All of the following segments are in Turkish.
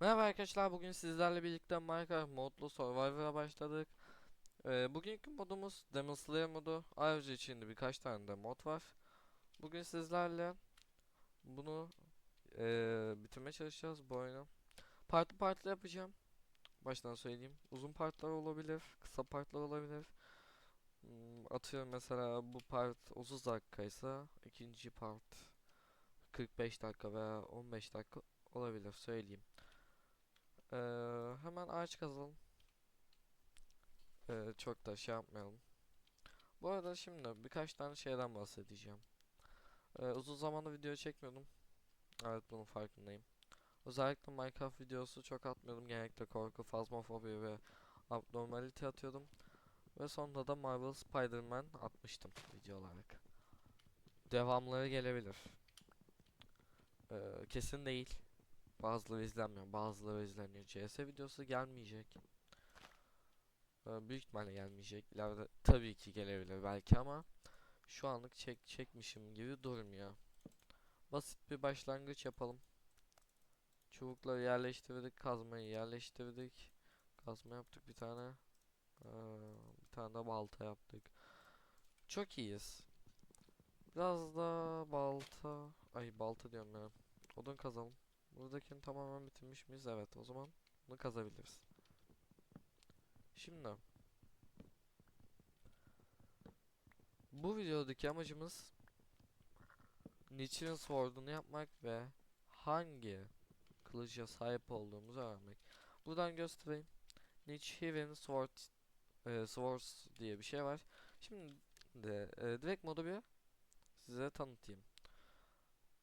Merhaba arkadaşlar bugün sizlerle birlikte Minecraft modlu Survivor'a başladık. Ee, bugünkü modumuz Demon Slayer modu. Ayrıca içinde birkaç tane de mod var. Bugün sizlerle bunu ee, bitirmeye çalışacağız bu oyunu. Partlı partlı yapacağım. Baştan söyleyeyim. Uzun partlar olabilir, kısa partlar olabilir. Hmm, atıyorum mesela bu part 30 dakikaysa ikinci part 45 dakika veya 15 dakika olabilir söyleyeyim. Ee, hemen ağaç kazalım. Ee, çok da şey yapmayalım. Bu arada şimdi birkaç tane şeyden bahsedeceğim. Ee, uzun zamandır video çekmiyordum. Evet bunun farkındayım. Özellikle Minecraft videosu çok atmıyordum. Genellikle korku, fazmafobi ve abnormality atıyordum. Ve sonunda da Marvel Spider-Man atmıştım video olarak. Devamları gelebilir. Ee, kesin değil. Bazıları izlenmiyor, bazıları izleniyor. CS videosu gelmeyecek. Ee, büyük ihtimalle gelmeyecek. İleride tabii ki gelebilir belki ama şu anlık çek çekmişim gibi durmuyor. Basit bir başlangıç yapalım. Çubukları yerleştirdik, kazmayı yerleştirdik. Kazma yaptık bir tane. Ee, bir tane de balta yaptık. Çok iyiyiz. Biraz da balta, ay balta diyorum ya. Odun kazalım. Buradakini tamamen bitirmiş miyiz? Evet, o zaman bunu kazabiliriz. Şimdi bu videodaki amacımız Nichiren Sword'unu yapmak ve hangi kılıca sahip olduğumuzu öğrenmek. Buradan göstereyim. Nichiren Sword e, Swords diye bir şey var. Şimdi de e, direkt modu bir size tanıtayım.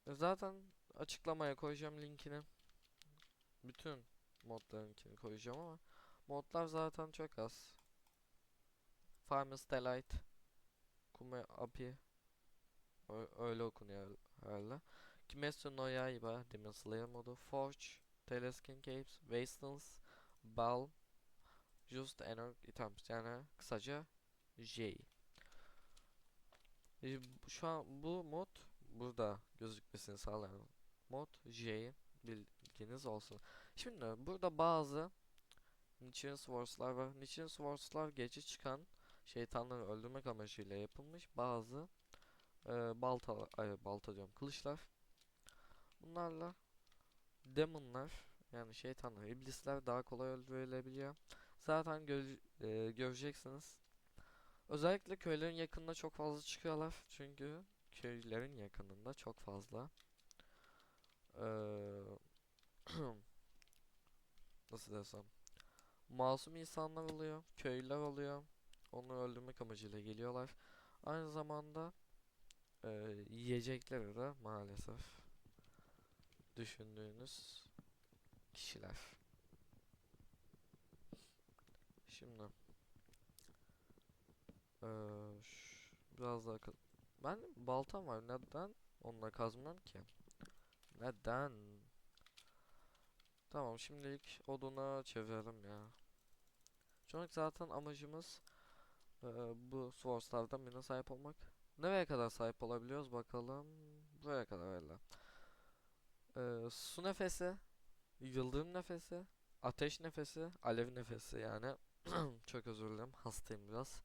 Zaten açıklamaya koyacağım linkini. Bütün modlarınkini koyacağım ama modlar zaten çok az. Farmers Delight Kume Api öyle okunuyor herhalde. Kimetsu no Yaiba Demon Slayer modu Forge Teleskin Caves Wastelands Bal Just Energ Items yani kısaca J. Şu an bu mod burada gözükmesini sağlayan mod J bilginiz olsun. Şimdi burada bazı Nichiren Swords'lar var. Nichiren Swords'lar gece çıkan şeytanları öldürmek amacıyla yapılmış bazı e, balta, ay, balta diyorum kılıçlar. Bunlarla demonlar yani şeytanlar, iblisler daha kolay öldürülebiliyor. Zaten gö- e, göreceksiniz. Özellikle köylerin yakınında çok fazla çıkıyorlar. Çünkü köylerin yakınında çok fazla eee, nasıl desem masum insanlar oluyor, köylüler oluyor. Onları öldürmek amacıyla geliyorlar. Aynı zamanda eee yiyecekleri de maalesef düşündüğünüz kişiler. Şimdi ş- biraz daha ben baltam var neden onunla kazmam ki? Neden? Tamam şimdilik oduna çevirelim ya. Çünkü zaten amacımız eee, bu swordslardan birine sahip olmak. Nereye kadar sahip olabiliyoruz bakalım. Buraya kadar öyle. Eee, su nefesi, yıldırım nefesi, ateş nefesi, alev nefesi yani. Çok özür dilerim hastayım biraz.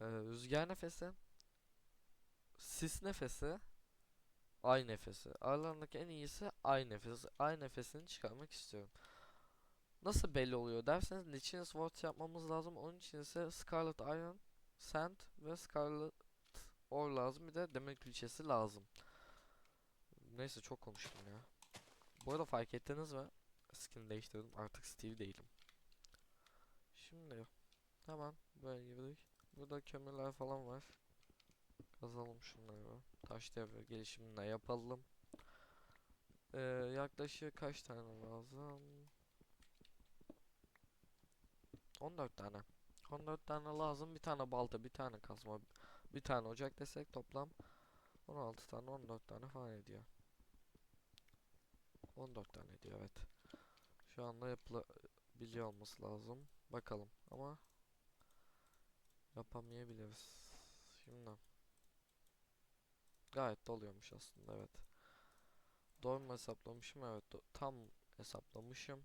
Eee, rüzgar nefesi, sis nefesi, ay nefesi. Aralarındaki en iyisi ay nefesi. Ay nefesini çıkarmak istiyorum. Nasıl belli oluyor derseniz Lichen Sword yapmamız lazım. Onun için ise Scarlet Iron, Sand ve Scarlet Ore lazım. Bir de demir külçesi lazım. Neyse çok konuştum ya. Bu arada fark ettiniz mi? Skin değiştirdim. Artık Steve değilim. Şimdi hemen böyle girdik. Burada kömürler falan var. Kazalım şunları. Taş devre gelişimine yapalım. Ee, yaklaşık kaç tane lazım? 14 tane. 14 tane lazım. Bir tane balta, bir tane kazma, bir tane ocak desek toplam 16 tane, 14 tane falan ediyor. 14 tane ediyor evet. Şu anda yapılabiliyor olması lazım. Bakalım ama yapamayabiliriz. Şimdi gayet doluyormuş aslında evet. Doğru mu hesaplamışım? Evet. tam hesaplamışım.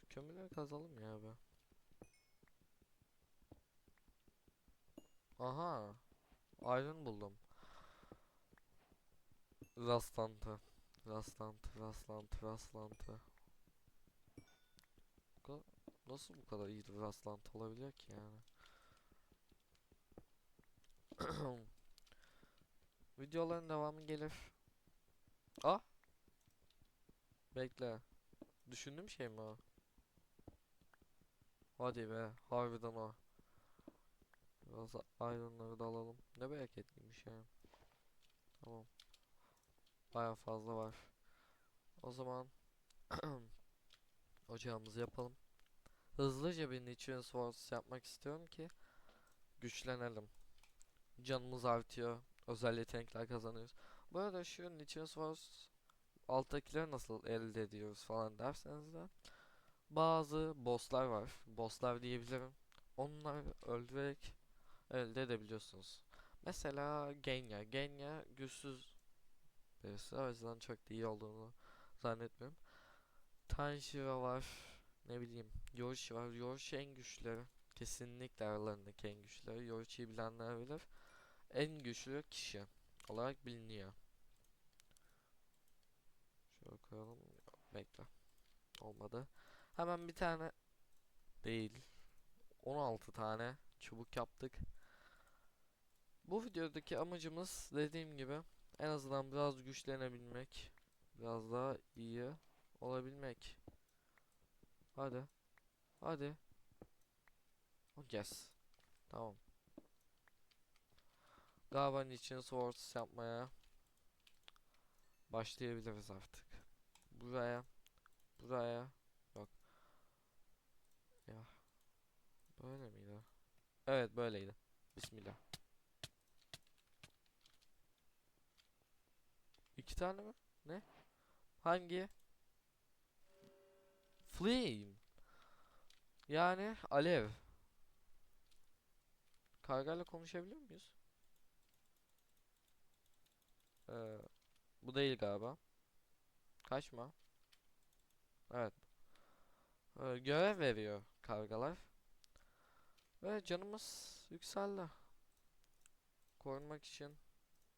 Şu kömürleri kazalım ya be. Aha. Iron buldum. Rastlantı. Rastlantı, rastlantı, rastlantı. Nasıl bu kadar iyi rastlantı olabiliyor ki yani? Videoların devamı gelir. Ah! Bekle. Düşündüğüm şey mi o? Hadi be, harbiden o. Biraz ironları da alalım. Ne bereketliymiş ya. Tamam. Baya fazla var. O zaman ocağımızı yapalım. Hızlıca bir Nichiren Swords yapmak istiyorum ki güçlenelim. Canımız artıyor. Özel yetenekler kazanıyoruz. Bu arada şu Nichiren Swords alttakileri nasıl elde ediyoruz falan derseniz de bazı bosslar var. Bosslar diyebilirim. Onları öldürerek elde edebiliyorsunuz. Mesela Genya. Genya güçsüz birisi. O yüzden çok da iyi olduğunu zannetmiyorum. Tanjiro var. Ne bileyim. Yoshi var. Yoshi en güçlüleri. Kesinlikle aralarındaki en güçlüleri. Yoshi'yi bilenler bilir. En güçlü kişi olarak biliniyor. Şöyle koyalım. Bekle. Olmadı. Hemen bir tane değil. 16 tane çubuk yaptık. Bu videodaki amacımız dediğim gibi en azından biraz güçlenebilmek. Biraz daha iyi olabilmek. Hadi. Hadi. Yes. Tamam. Galiba için swords yapmaya başlayabiliriz artık. Buraya. Buraya. Yok. Ya. Böyle miydi? Evet böyleydi. Bismillah. İki tane mi? Ne? Hangi? Flame. Yani alev. Kargayla konuşabiliyor muyuz? Ee, bu değil galiba. Kaçma. Evet. Ee, görev veriyor kargalar. Ve canımız yükseldi. Korunmak için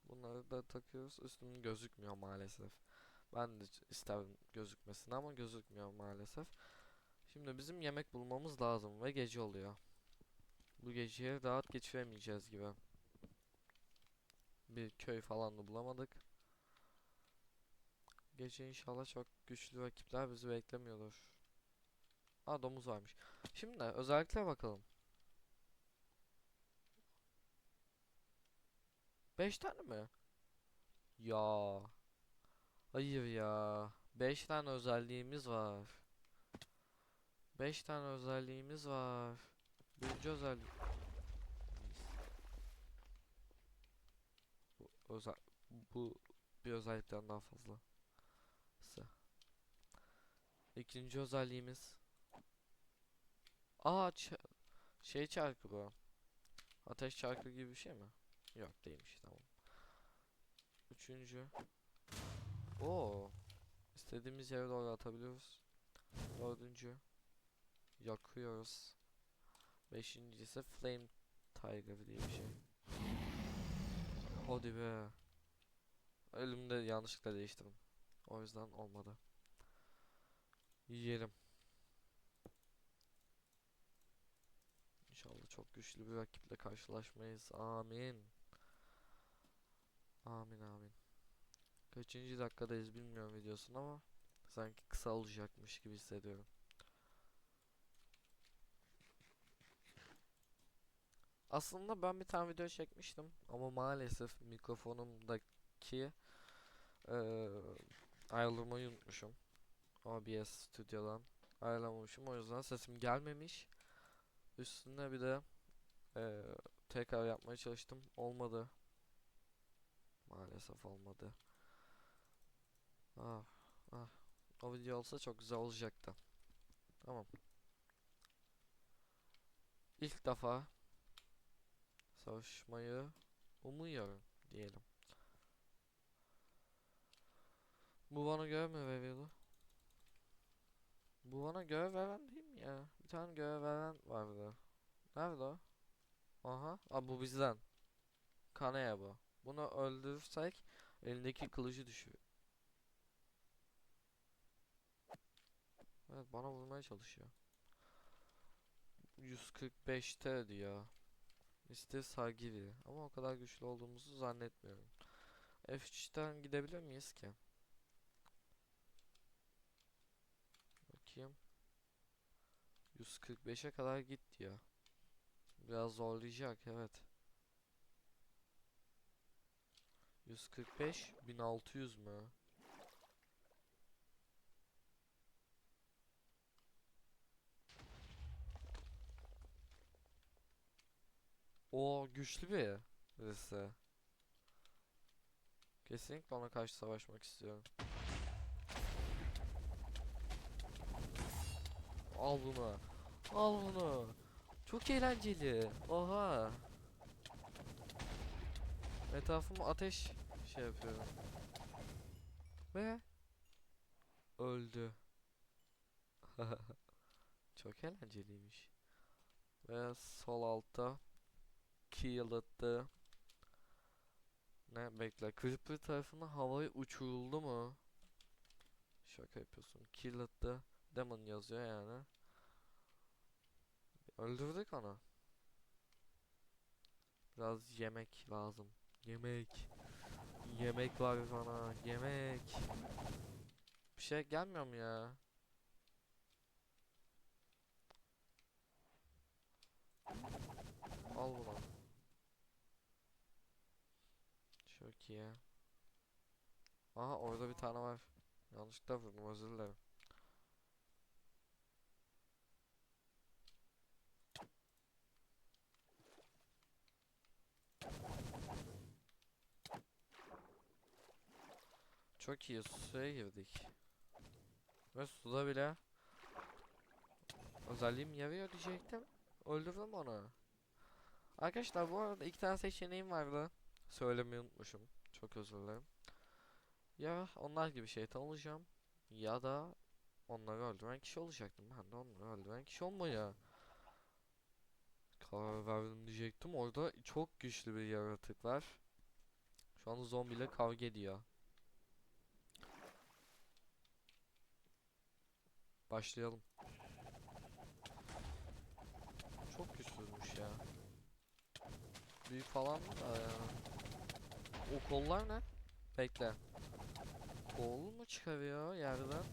bunları da takıyoruz. Üstüm gözükmüyor maalesef. Ben de isterim gözükmesini ama gözükmüyor maalesef. Şimdi bizim yemek bulmamız lazım ve gece oluyor. Bu geceyi rahat geçiremeyeceğiz gibi. Bir köy falan da bulamadık. Gece inşallah çok güçlü rakipler bizi beklemiyordur. Aa domuz varmış. Şimdi özellikle bakalım. 5 tane mi? Ya. Hayır ya. 5 tane özelliğimiz var. 5 tane özelliğimiz var. Birinci özellik. Bu özel bu bir özellikten daha fazla. İkinci özelliğimiz. Aa şey çarkı bu. Ateş çarkı gibi bir şey mi? Yok değilmiş tamam. Üçüncü. Oo. İstediğimiz yere doğru atabiliyoruz. Dördüncü. Yakıyoruz. Beşincisi Flame Tiger diye bir şey. Hadi be. Elimde yanlışlıkla değiştirdim. O yüzden olmadı. Yiyelim. İnşallah çok güçlü bir rakiple karşılaşmayız. Amin. Amin amin. Kaçıncı dakikadayız bilmiyorum videosun ama sanki kısa olacakmış gibi hissediyorum. Aslında ben bir tane video çekmiştim ama maalesef mikrofonumdaki eee ayarlamayı unutmuşum. OBS stüdyodan ayarlamamışım o yüzden sesim gelmemiş. Üstüne bir de eee, tekrar yapmaya çalıştım olmadı. Maalesef olmadı. Ah, ah. O video olsa çok güzel olacaktı. Tamam. İlk defa savaşmayı umuyorum diyelim. Bu bana görev mi veriyordu? Bu bana görev veren değil mi ya? Bir tane görev veren vardı. Nerede o? Aha. Aa, bu bizden. Kanaya bu. Bunu öldürürsek elindeki kılıcı düşürüyor. Evet bana vurmaya çalışıyor. 145'te diyor. Mr. Sagiri. Ama o kadar güçlü olduğumuzu zannetmiyorum. F3'ten gidebilir miyiz ki? Bakayım. 145'e kadar git diyor. Biraz zorlayacak evet. 145 1600 mü? O güçlü bir birisi. Kesinlikle ona karşı savaşmak istiyorum. Al bunu. Al bunu. Çok eğlenceli. Oha. Etrafıma ateş şey yapıyorum. Ve öldü. Çok eğlenceliymiş. Ve sol altta kilit'te ne bekle Creeper tarafından havaya uçuruldu mu? Şaka yapıyorsun. Kilit'te Demon yazıyor yani. Öldürdük onu. Biraz yemek lazım. Yemek. Yemek var bana. Yemek. Bir şey gelmiyor mu ya? Al bunu. Çok iyi. Aha orada bir tane var. Yanlışlıkla vurdum özür dilerim. Çok iyi suya girdik. Ve suda bile özelliğim yarıyor diyecektim. Öldürdüm onu. Arkadaşlar bu arada iki tane seçeneğim vardı. Söylemeyi unutmuşum. Çok özür dilerim. Ya onlar gibi şeytan olacağım. Ya da onları öldüren kişi olacaktım. Ben de onları öldüren kişi olmaya karar verdim diyecektim. Orada çok güçlü bir yaratık var. Şu anda zombiyle kavga ediyor. Başlayalım. Çok güçlüymüş ya. Büyük falan da ya. O kollar ne? Bekle. Kol mu çıkarıyor yerden?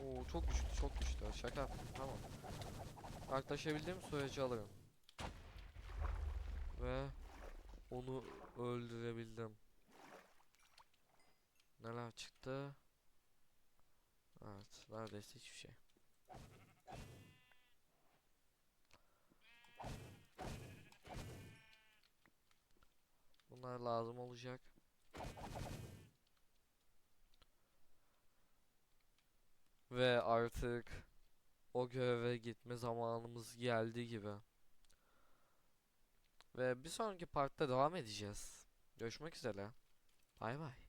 Oo çok güçlü çok güçlü. Şaka tamam. Yaklaşabildiğim sürece alırım. Ve onu öldürebildim. Neler çıktı? Evet, neredeyse hiçbir şey. Bunlar lazım olacak. Ve artık o göreve gitme zamanımız geldi gibi. Ve bir sonraki partta devam edeceğiz. Görüşmek üzere. Bay bay.